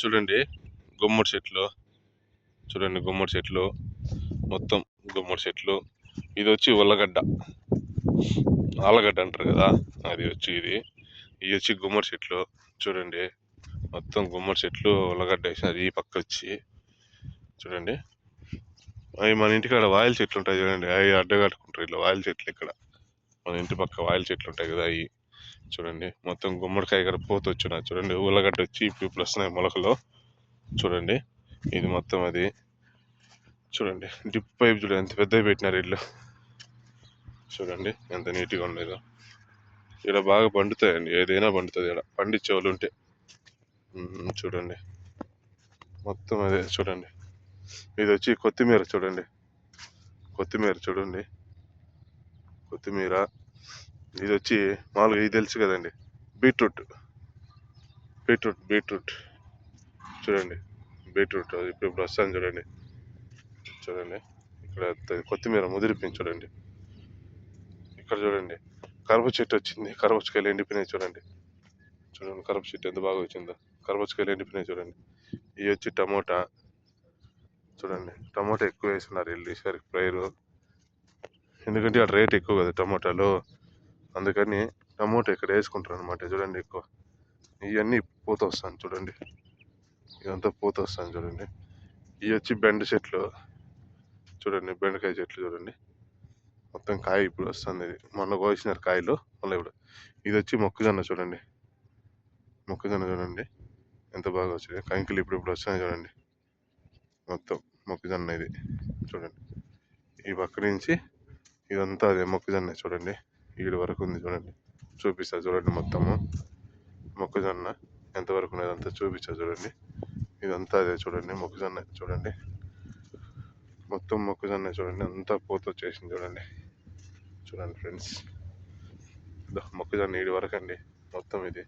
చూడండి గుమ్మడి చెట్లు. చూడండి గుమ్మడి చెట్లు. మొత్తం గుమ్మడి చెట్లు. ఇది వచ్చి ఉల్లగడ్డ. ఆలగడ్డ అంటారు కదా అది వచ్చి ఇది. ఇది వచ్చి గుమ్మడి చెట్లు. చూడండి మొత్తం గుమ్మడి చెట్లు ఉల్లగడ్డ వేసినారు ఈ పక్క వచ్చి. చూడండి. అవి మన ఇంటికాడ వాయిల్ చెట్లు ఉంటాయి చూడండి అవి అడ్డగట్టుకుంటారు ఇట్లా వాయిల్ చెట్లు ఇక్కడ. మన ఇంటి పక్క వాయిల్ చెట్లు ఉంటాయి కదా అవి. చూడండి మొత్తం గుమ్మడికాయ ఇక్కడ పోత వచ్చిన చూడండి ఉల్లగడ్డ వచ్చి ఇప్పుడు వస్తున్నాయి మొలకలు. చూడండి ఇది మొత్తం అది. చూడండి డిప్ పైప్ చూడండి ఎంత పెద్దవి పెట్టినారు ఇల్లు. చూడండి ఎంత నీట్గా ఉండేదో ఇక్కడ బాగా పండుతాయండి ఏదైనా పండుతుంది ఇక్కడ పండించే వాళ్ళు ఉంటే. చూడండి. మొత్తం అదే చూడండి. ఇది వచ్చి కొత్తిమీర చూడండి. కొత్తిమీర చూడండి. కొత్తిమీర. ఇది వచ్చి మామూలుగా ఇది తెలుసు కదండి. బీట్రూట్. Beetroot beetroot. చూడండి. బీట్రూట్ అది ఇప్పుడు ఇప్పుడు వస్తాను చూడండి. చూడండి. ఇక్కడ కొత్తిమీర ముదిరిపోయింది చూడండి. ఇక్కడ చూడండి. కరప చెట్టు వచ్చింది. కరపచ్చుకాయలు ఎండిపోయినాయి చూడండి. చూడండి కరప చెట్టు ఎంత బాగా వచ్చిందో. కరపచ్చుకాయలు ఎండిపోయినాయి చూడండి. ఇవి వచ్చి టమోటా. చూడండి. టమోటా ఎక్కువ వేస్తున్నారు వీళ్ళు ఈసారి ప్రైరు. ఎందుకంటే అక్కడ రేట్ ఎక్కువ కదా టమోటాలు. అందుకని టమోటా ఇక్కడ వేసుకుంటారు అనమాట చూడండి ఎక్కువ. ఇవన్నీ పూత వస్తాను చూడండి. ఇదంతా పూత వస్తాను చూడండి. ఇవి వచ్చి బెండ చెట్లు. చూడండి బెండకాయ చెట్లు చూడండి. మొత్తం కాయ ఇప్పుడు వస్తుంది. ఇది మొన్న కోసినారు కాయలు మళ్ళీ ఇప్పుడు. ఇది వచ్చి మొక్కజొన్న చూడండి. మొక్కజొన్న చూడండి. ఎంత బాగా వచ్చింది. కంకులు ఇప్పుడు ఇప్పుడు వస్తున్నాయి చూడండి. మొత్తం మొక్కజొన్న ఇది చూడండి. ఈ పక్క నుంచి ఇదంతా అదే మొక్కజొన్న చూడండి. ఈడు వరకు ఉంది చూడండి. చూపిస్తా చూడండి మొత్తము. మొక్కజొన్న ఎంతవరకు ఉన్నది అంతా చూపిస్తా చూడండి. ఇదంతా అదే చూడండి మొక్కజొన్న చూడండి. మొత్తం మొక్కజొన్న చూడండి అంతా పూత వచ్చేసింది చూడండి. చూడండి ఫ్రెండ్స్. మొక్కజొన్న ఈడి వరకు అండి మొత్తం ఇది.